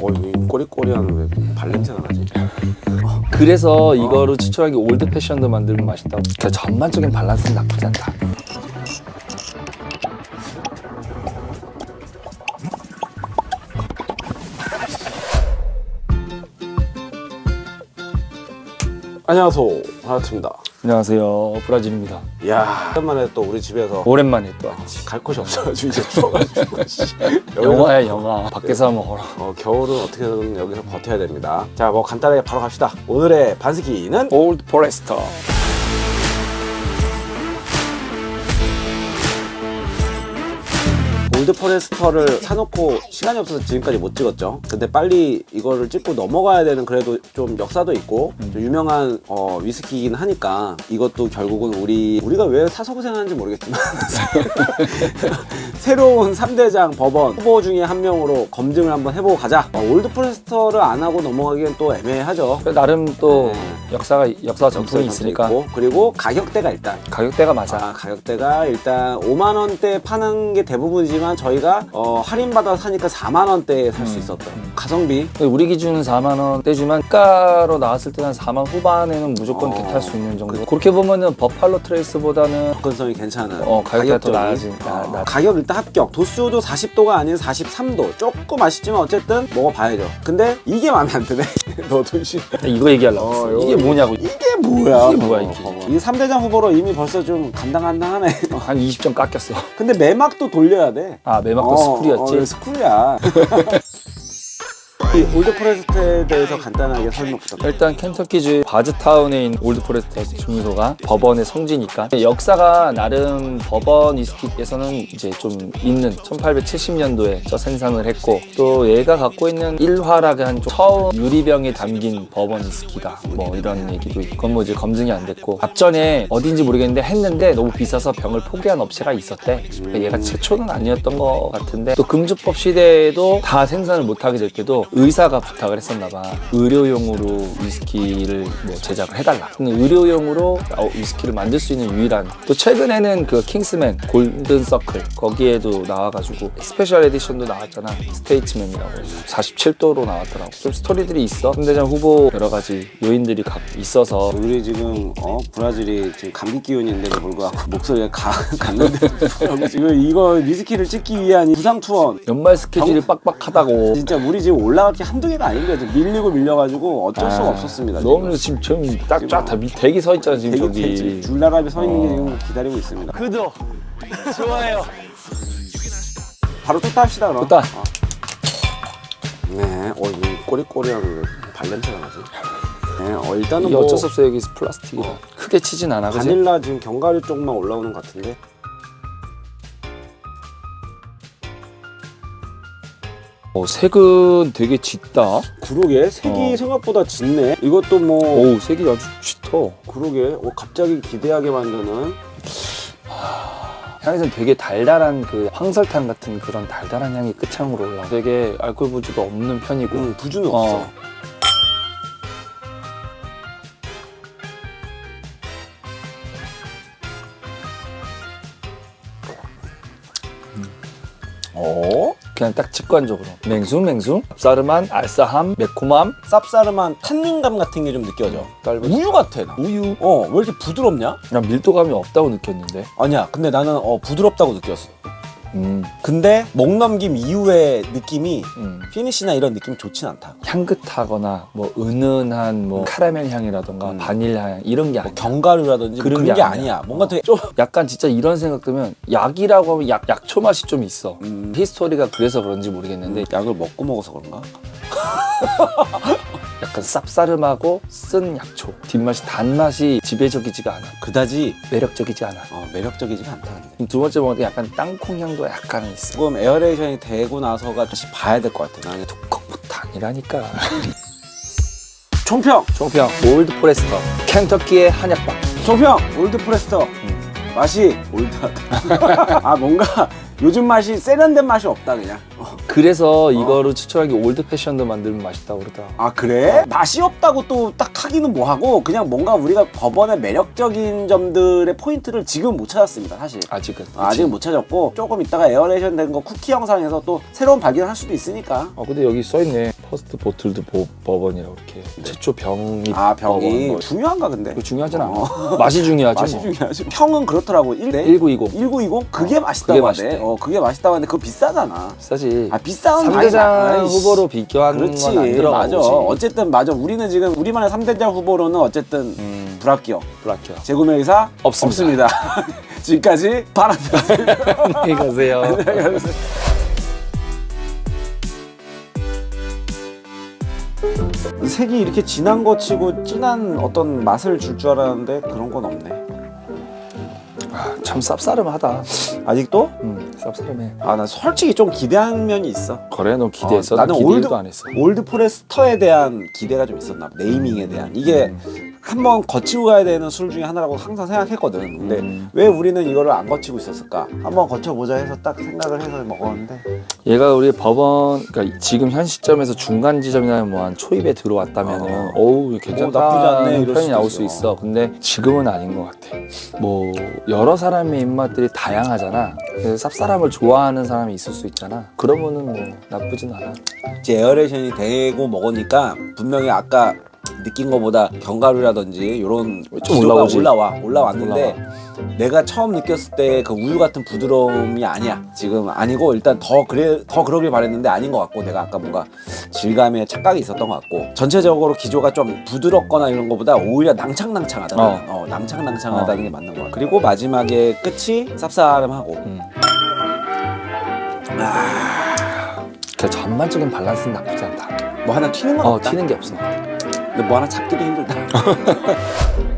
어, 이 꼬리꼬리한 왜 발냄새가 나지? 그래서 이거를 추천하기 올드 패션도 만들면 맛있다고. 그 전반적인 밸런스는 나쁘지 않다. 안녕하세요. 반갑습니다. 안녕하세요, 브라질입니다. 이야, 오랜만에 또 우리 집에서 오랜만에 또 왔지. 갈 곳이 없어가지고 이제 추워가지고 씨. 여기서- 영화야 영화. 밖에서 하면 허라. 어, 겨울은 어떻게든 여기서 버텨야 됩니다. 자, 뭐 간단하게 바로 갑시다. 오늘의 반스키는 올드 포레스터. 올드 포레스터를 사놓고 시간이 없어서 지금까지 못 찍었죠. 근데 빨리 이거를 찍고 넘어가야 되는 그래도 좀 역사도 있고 좀 유명한 어, 위스키이긴 하니까 이것도 결국은 우리 우리가 왜 사서 고생하는지 모르겠지만 새로운 3대장 법원 후보 중에 한 명으로 검증을 한번 해보고 가자. 어, 올드 포레스터를 안 하고 넘어가기엔 또 애매하죠. 나름 또 네. 역사가 역사 전통이 있으니까 있고 그리고 가격대가 일단 가격대가 맞아. 아, 가격대가 일단 5만 원대 파는 게 대부분이지만 저희가 어, 할인 받아 사니까 4만 원대에 살수 음. 있었던 가성비 우리 기준은 4만 원대지만 가로 나왔을 때는 4만 후반에는 무조건 어, 개탈 수 있는 정도. 그렇게 보면은 버팔로 트레이스보다는 접근성이 괜찮은 어, 가격대가 더 가격적인. 나아지- 어, 나- 나- 가격 일단 합격 도수도 40도가 아닌 43도 조금 아쉽지만 어쨌든 먹어봐야죠 근데 이게 마음에 안 드네 너도 씨 이거 얘기하려고 어, 했어. 이게 뭐냐고. 이게 뭐야 이게 뭐야, 이게. 어, 이 3대장 후보로 이미 벌써 좀 간당간당하네 한 20점 깎였어. 근데 매막도 돌려야 돼아 어, 스쿨이었지. 어, 스쿨이야 이 올드 포레스트에 대해서 간단하게 설명 부탁드립니다. 일단 켄터키주 바즈타운에 있는 올드 포레스트 주유소가 법원의 성지니까 역사가 나름 법원 위스키에서는 이제 좀 있는 1870년도에 저 생산을 했고 또 얘가 갖고 있는 일화라고 한 처음 유리병에 담긴 법원 위스키다. 뭐 이런 얘기도 있고 그건 뭐 이제 검증이 안 됐고 앞전에 어딘지 모르겠는데 했는데 너무 비싸서 병을 포기한 업체가 있었대. 얘가 최초는 아니었던 것 같은데 또 금주법 시대에도 다 생산을 못하게 될 때도 의 사가 부탁을 했었나 봐. 의료용으로 위스키를 뭐 제작을 해달라. 근데 의료용으로 어, 위스키를 만들 수 있는 유일한 또 최근에는 그 킹스맨 골든 서클 거기에도 나와가지고 스페셜 에디션도 나왔잖아. 스테이츠맨이라고. 47도로 나왔더라고. 좀 스토리들이 있어. 상대장 후보 여러 가지 요인들이 각 있어서. 우리 지금 어 브라질이 지금 감기 기운인데도 불구하고 목소리가 가, 갔는데 지금 이거 위스키를 찍기 위한 이 부상 투어. 연말 스케줄이 빡빡하다고. 진짜 우리 지금 올라 갈게 한두 개가 아닌 지금 밀리고 밀려가지고 어쩔 수가 아, 없었습니다 너무 지금 지금 딱쫙다 대기 서 있잖아 지금 저기 지금 줄나라에 서 있는 게 어. 지금 기다리고 있습니다 구독 좋아요 바로 또 합시다 그럼 또 따. 어. 네, 어, 이 꼬리꼬리한 왜 발냄새가 나지? 네, 어, 일단은 이게 뭐 어쩔 수 없어 여기 플라스틱이라 크게 치진 않아 그지? 바닐라 지금 견과류 쪽만 올라오는 것 같은데 어, 색은 되게 짙다. 그러게 색이 어. 생각보다 짙네. 이것도 뭐오 색이 아주 짙어. 그러게 어, 갑자기 기대하게 만드는. 향에서는 되게 달달한 그 황설탕 같은 그런 달달한 향이 끝창으로 올라와. 되게 알코올 부주도 없는 편이고. 음, 부주는 어. 없어. 어? 그냥 딱 직관적으로. 맹숭 맹숭 쌉싸름한 알싸함 매콤함. 쌉싸름한 탄닌감 같은 게 좀 느껴져. 딸기 우유 같아 나. 우유? 어, 왜 이렇게 부드럽냐? 그냥 밀도감이 없다고 느꼈는데. 아니야 근데 나는 어, 부드럽다고 느꼈어 음, 근데 목 넘김 이후의 느낌이 음. 피니시나 이런 느낌이 좋진 않다 향긋하거나 뭐 은은한 뭐 카라멜 향이라던가 음. 바닐라 향 이런 게 뭐 아니야 견과류라든지 그런 그런, 게 게, 아니야. 아니야 뭔가 되게 좀 약간 진짜 이런 생각 들면 약이라고 하면 약, 약초 맛이 좀 있어 음. 히스토리가 그래서 그런지 모르겠는데 약을 먹고 먹어서 그런가? 약간 쌉싸름하고 쓴 약초. 뒷맛이 단맛이 지배적이지가 않아. 그다지 매력적이지 않아. 어, 매력적이지가 않다 근데. 두 번째 먹을 때 약간 땅콩 향도 약간은 있어. 조금 에어레이션이 되고 나서가 다시 봐야 될 것 같아 나는. 아니라니까. 총평! 총평 올드 포레스터. 켄터키의 한약방 총평! 올드 프레스터. 맛이 올드하다. 아 뭔가 요즘 맛이 세련된 맛이 없다 그냥. 어. 그래서 이거를 추천하기 올드 패션도 만들면 맛있다고 그러더라고. 아 그래? 맛이 없다고 또 딱 하기는 뭐하고 그냥 뭔가 우리가 법원의 매력적인 점들의 포인트를 지금 못 찾았습니다 사실. 아직은. 아직은 못 찾았고 조금 이따가 에어레이션 된 거 쿠키 영상에서 또 새로운 발견을 할 수도 있으니까. 어 근데 여기 써 있네. 퍼스트 보틀드 보, 버번이라고 이렇게 최초 병이 아 병이 버번. 뭐. 중요한가 근데? 그거 중요하진 않아. 어. 맛이 중요하지. 맛이 뭐. 중요하지. 평은 그렇더라고. 1대 1920 1920 그게 맛있다고 그게. 맛있대. 어 그게 맛있다고 하는데 그거 비싸잖아. 비싸지. 아 비싼 삼대장 후보로 비교하는 그렇지 건 안 들어가지. 맞아. 어쨌든 맞아. 우리는 지금 우리만의 3대장 후보로는 어쨌든 음, 불합격. 불합격. 재구매 의사 없습니다. 지금까지 바람폈습니다. 안녕히 가세요. 색이 이렇게 진한 거 치고 진한 어떤 맛을 줄 줄 알았는데 그런 건 없네. 아, 참 쌉싸름하다. 아직도? 음, 쌉싸름해. 아 나 솔직히 좀 기대한 면이 있어. 그래, 너 기대했어? 어, 나는 올드- 안 했어. 올드 포레스터에 대한 기대가 좀 있었나 봐. 네이밍에 대한 이게 한번 거치고 가야 되는 술 중에 하나라고 항상 생각했거든. 근데 음. 왜 우리는 이거를 안 거치고 있었을까? 한번 거쳐보자 해서 딱 생각을 해서 먹었는데 얘가 우리 법원, 그러니까 지금 현 시점에서 중간 지점이나 뭐한 초입에 들어왔다면은 어. 어우 어, 괜찮다 나쁘지 않네, 이럴 편이 수도 나올 있어. 수 있어. 근데 지금은 아닌 것 같아. 뭐 여러 사람 의 입맛들이 다양하잖아. 그래서 쌉싸름을 좋아하는 사람이 있을 수 있잖아. 그러면은 뭐 나쁘진 않아. 이제 에어레이션이 되고 먹으니까 분명히 아까 느낀 것보다 견과류라든지 이런 좀 올라오지. 올라와 올라왔는데 내가 처음 느꼈을 때 그 우유 같은 부드러움이 아니야 지금 아니고 일단 더 그래 더 그러길 바랬는데 아닌 것 같고 내가 아까 뭔가 질감에 착각이 있었던 것 같고 전체적으로 기조가 좀 부드럽거나 이런 것보다 오히려 낭창낭창하다 어. 어, 낭창낭창하다는 게 맞는 것 같아 그리고 마지막에 끝이 쌉싸름하고 음. 그 전반적인 밸런스는 나쁘지 않다. 뭐 하나 튀는 건 어, 없다 튀는 게 없어. 근데 뭐 하나 잡기도 힘들다